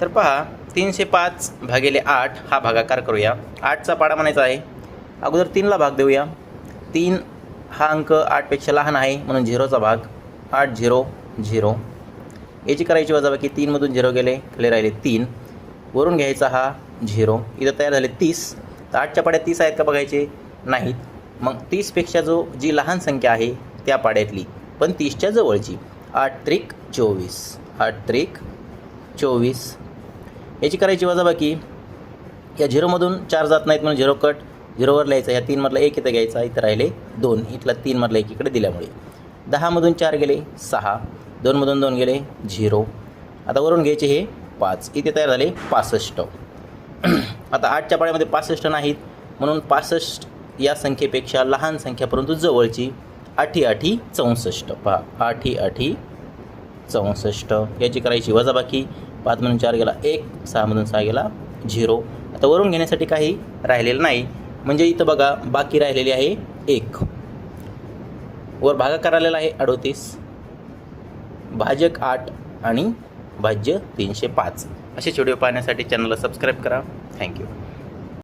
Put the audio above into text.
तर पहा तीनशे पाच भागिले आठ हा भागाकार करूया. आठचा पाडा म्हणायचा आहे. अगोदर तीनला भाग देऊया. तीन हा अंक आठपेक्षा लहान आहे म्हणून झिरोचा भाग. आठ झिरो झिरो. याची करायची वजाबाकी तीनमधून झिरो गेले खाली राहिले तीन. वरून घ्यायचा हा झिरो. इथं तयार झाले तीस. तर आठच्या पाड्यात तीस आहेत का बघायचे? नाहीत. मग तीसपेक्षा जो जी लहान संख्या आहे त्या पाड्यातली. पण तीसच्या जवळची. आठ त्रिक चोवीस. आठ त्रिक चोवीस. याची करायची वजाबाकी या झिरोमधून चार जात नाहीत म्हणून झिरो कट झिरोवर लिहायचा या तीनमधला एक इथं घ्यायचा इथं राहिले दोन. इथला तीनमधला एक इकडे दिल्यामुळे. दहामधून चार गेले सहा दोनमधून दोन गेले झिरो. आता वरून घ्यायचे हे पाच. इथे तयार झाले पासष्ट. आता आठच्या पाळ्यामध्ये पासष्ट नाहीत म्हणून पासष्ट या संख्येपेक्षा लहान संख्या परंतु जवळची आठी आठी चौसष्ट. पहा आठी आठी चौसष्ट. याची करायची वजाबाकी पाचमधून चार गेला एक सहामधून सहा गेला झिरो. आता वरून घेण्यासाठी काही राहिलेलं नाही. म्हणजे इथं बघा बाकी राहिलेली आहे एक. वर भागाकार आलेला आहे अडोतीस. भाजक आठ आणि भाज्य तीनशे पाच. असे व्हिडिओ पाहण्यासाठी चॅनलला सबस्क्राईब करा. थँक्यू